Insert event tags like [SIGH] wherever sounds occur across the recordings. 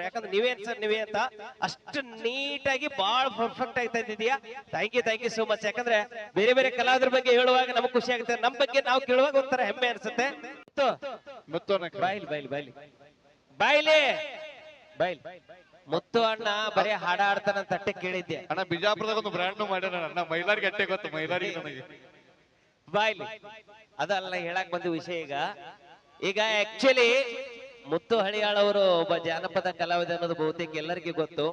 ಕೊಟ್ರು ಯಾಕಂದ್ರೆ ನೀವೇ ಸರ್ ನೀವೇ ಅಂತ. ಅಷ್ಟು ನೀಟಾಗಿ ಬಹಳ ಪರ್ಫೆಕ್ಟ್ ಆಗಿ ತಂದಿದ್ಯಾ thank you thank you so much ಯಾಕಂದ್ರೆ ಬೇರೆ ಬೇರೆ ಕಲಾವಿದರ ಬಗ್ಗೆ ಹೇಳುವಾಗ ನಮಗ್ ಖುಷಿ ಆಗುತ್ತೆ. ನಮ್ಮ ಬಗ್ಗೆ ನಾವು ಕೇಳುವಾಗ ಒಂಥರ ಹೆಮ್ಮೆ ಅನ್ಸುತ್ತೆ. ಮತ್ತು. ಮುತ್ತು ಅಣ್ಣ ಬಾಯ್ಲಿ ಬಾಯ್ಲಿ ಬಾಯ್ಲಿ. ಬಾಯ್ಲಿ. ಬಾಯ್ಲಿ. ಮುತ್ತು ಅಣ್ಣ ಬರೀ ಹಾಡ ಆಡ್ತಾನಂತ ಅಟ್ಟೆ ಕೇಳಿದ್ದೆ. ಅಣ್ಣ ಬಿಜಾಪುರದಾಗ ಒಂದು ಬ್ರ್ಯಾಂಡ್ ಮಾಡ್ಯಾರ ಅಣ್ಣ. ಮೈಲಾರಿಗೆ ಅಟ್ಟೆ ಗೊತ್ತು ಮೈಲಾರಿಗೆ ನನಗೆ. ಬಾಯ್ಲಿ. ಅದಲ್ಲ ಹೇಳಕ್ ಬಂದ ವಿಷಯ ಈಗ. ಈಗ ಆಕ್ಚುಲಿ ಮುತ್ತು ಹಳಿಯಾಳವರು ಒಬ್ಬ ಜಾನಪದ ಕಲಾವಿದ ಅನ್ನೋದು ಬಹುತೇಕ ಎಲ್ಲರಿಗೂ ಗೊತ್ತು.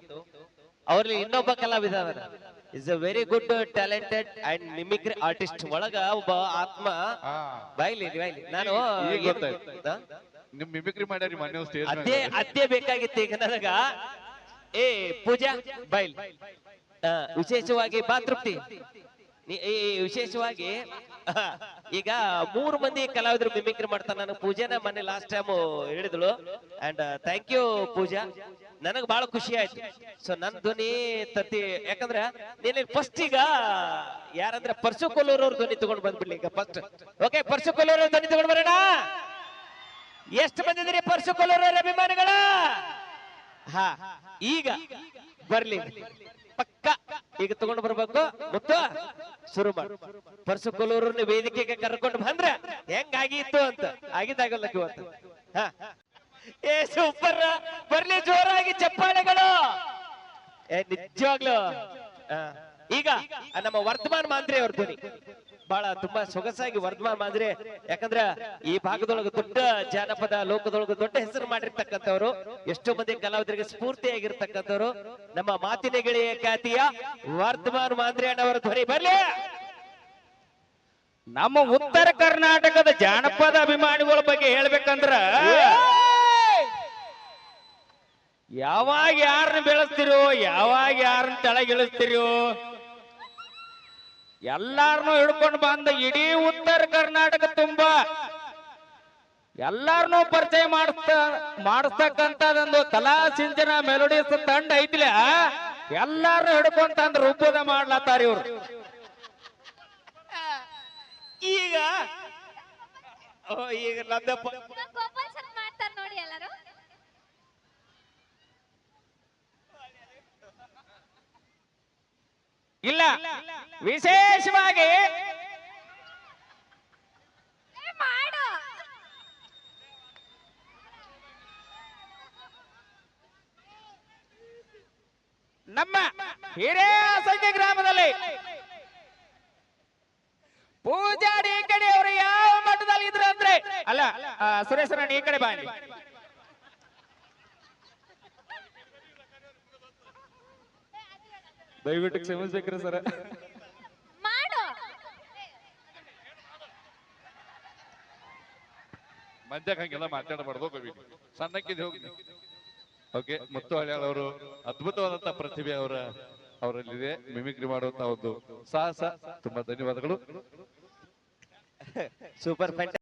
ಅವ್ರಲ್ಲಿ ಇನ್ನೊಬ್ಬ ಕಲಾವಿದ is a very good talented and mimicry artist ಒಳಗ ಒಬ್ಬ ಆತ್ಮ. ಬಾಯ್ಲಿ ಬಾಯ್ಲಿ. ನಾನು ಈಗ ಏನ್- ಗೊತ್ತಾಯ್ತು. ಹಾ? ನಿಮ್ ಮಿಮಿಕ್ರಿ ಮಾಡ್ಯಾರಿ ಮೊನ್ನೆ ಸ್ಟೇಜ್ ಅದೇ ಅದೇ ಬೇಕಾಗಿತ್ತು ಈಗ ನನಗ. ಏ ಪೂಜಾ ಬೈಲ್ ವಿಶೇಷವಾಗಿ ಬಾ ತೃಪ್ತಿ ನೀ- ವಿಶೇಷವಾಗಿ, [LAUGHS] ಈಗ ಮೂರು ಮಂದಿ ಕಲಾವಿದರು ಮಿಮಿಕ್ರಿ ಮಾಡ್ತಾರೆ ನಾನು ಪೂಜೆನ ಮೊನ್ನೆ ಲಾಸ್ಟ್ ಟೈಮ್ ಹೇಳಿದಳು ಅಂಡ್ ಥ್ಯಾಂಕ್ ಯು ಪೂಜಾ. ನನಗ್ ಬಹಳ ಖುಷಿ ಆಯ್ತು. ಸೊ ನನ್ ಧ್ವನಿ ತತ್ತಿ ಯಾಕಂದ್ರ ನೀನು ಫಸ್ಟ್ ಈಗ ಯಾರಂದ್ರೆ ಪರ್ಸು ಕೊಲ್ಲೂರ್ ಅವ್ರ ಧ್ವನಿ ತಗೊಂಡ್ ಬಂದ್ಬಿಡ್ಲಿ ಈಗ ಫಸ್ಟ್ ಓಕೆ ಪರ್ಸು ಕೊಲ್ಲೂರ್ ಅವ್ರ ಧ್ವನಿ ತಗೊಂಡ್ ಬರೋಣ. ಎಷ್ಟು ಬಂದಿದ್ದೀರಿ ಪರ್ಸು ಅವ್ರ ಅಭಿಮಾನಿಗಳ? ಹಾ, ಈಗ ಬರ್ಲಿ. ಪಕ್ಕ. ಈಗ ತಗೊಂಡು ಬರ್ಬೇಕು. ಮುತ್ತು. ಶುರು ಮಾಡ ಪರ್ಸು ಕೊಲ್ಲೂರನ್ನ ವೇದಿಕೆಗೆ ಕರ್ಕೊಂಡು ಬಂದ್ರೆ ಹೆಂಗಾಗಿತ್ತು ಅಂತ. ಆಗಿದ್ದಾಗಲ್ಲ ಇವತ್ತು ಏ ಸೂಪರ್ ಬರ್ಲಿ ಜೋರಾಗಿ ಚಪ್ಪಾಳೆಗಳು. ಏ ನಿಜವಾಗ್ಲು. ಈಗ ನಮ್ಮ ವರ್ತಮಾನ ಮಾಂತ್ರಿ ಅವ್ರ ಧ್ವನಿ. ಬಹಳ ತುಂಬಾ ಸೊಗಸಾಗಿ ವರ್ಧಮಾ ಮಾಂದ್ರೆ ಯಾಕಂದ್ರ ಈ ಭಾಗದೊಳಗೆ ದೊಡ್ಡ ಜಾನಪದ ಲೋಕದೊಳಗೆ ದೊಡ್ಡ ಹೆಸರು ಮಾಡಿರ್ತಕ್ಕಂಥವ್ರು, ಎಷ್ಟೋ ಮಂದಿ ಕಲಾವಿದರಿಗೆ ಸ್ಫೂರ್ತಿಯಾಗಿರ್ತಕ್ಕಂಥವ್ರು. ನಮ್ಮ ಮಾತಿನ ಗೆಳೆಯ ಖ್ಯಾತಿಯ ವರ್ಧಮಾನ್ ಮಾಂದ್ರೆ ಅಣ್ಣವರ ಧ್ವನಿ ಬರ್ಲಿ! ನಮ್ಮ ಉತ್ತರ ಕರ್ನಾಟಕದ ಜಾನಪದ ಅಭಿಮಾನಿಗಳ ಬಗ್ಗೆ ಹೇಳ್ಬೇಕಂದ್ರ, ಯಾವಾಗ ಯಾರನ್ನ ಬೆಳೆಸ್ತಿರೋ, ಯಾವಾಗ ಯಾರನ್ನ ತೆಳಗಿಳಿಸ್ತಿರೋ ಎಲ್ಲಾರನು ಹಿಡ್ಕೊಂಡು ಬಂದ ಇಡೀ ಉತ್ತರ ಕರ್ನಾಟಕ ತುಂಬಾ. ಎಲ್ಲಾರನು ಪರಿಚಯ ಮಾಡಿಸ್ತ ಮಾಡಿಸ್ತಕ್ಕಂಥದ್ದೊಂದು ಕಲಾ ಸಿಂಚನ ಮೆಲೋಡಿಸ್ ತಂಡ ಐತಿಲ್ಲ ಎಲ್ಲಾರನು ಹಿಡ್ಕೊಂಡ್ ತಂದ್ ರೂಪದ ಮಾಡ್ಲತ್ತಾರ ಇವ್ರು. ಈಗ ಓ, ಈಗ ನಂದಪ್ಪ ಎಲ್ಲರೂ. ಇಲ್ಲ. ವಿಶೇಷವಾಗಿ ನಮ್ಮ ಹಿರೇ ಸಂಜೆ ಗ್ರಾಮದಲ್ಲಿ ಪೂಜಾರಿ ಈ ಕಡೆ ಅವರು ಯಾವ ಮಟ್ಟದಲ್ಲಿ ಇದ್ರು ಅಂದ್ರೆ ಅಲ್ಲ ಸುರೇಶ್ ಸುರೇಶರಣ್ಣ ಈ ಕಡೆ ಬಾಯಿ ದಯವಿಟ್ಟು ಕ್ಷಮಿಸ್ಬೇಕ್ರಿ ಸರ್ ಮಾಡು ಮಂದ್ಯಾಗ ಹಂಗೆಲ್ಲ ಮಾತಾಡಬಾರ್ದು ಕವಿ ಸಣ್ಣಕ್ಕಿದ್ ಹೋಗಿ ಓಕೆ ಮುತ್ತು ಅವರು ಅದ್ಭುತವಾದಂತ ಪ್ರತಿಭೆ ಅವರ, ಅವರಲ್ಲಿದೆ, ಮಿಮಿಕ್ರಿ ಮಾಡುವಂತ ಒಂದು ಸಾಹಸ. ತುಂಬಾ ಧನ್ಯವಾದಗಳು. ಸೂಪರ್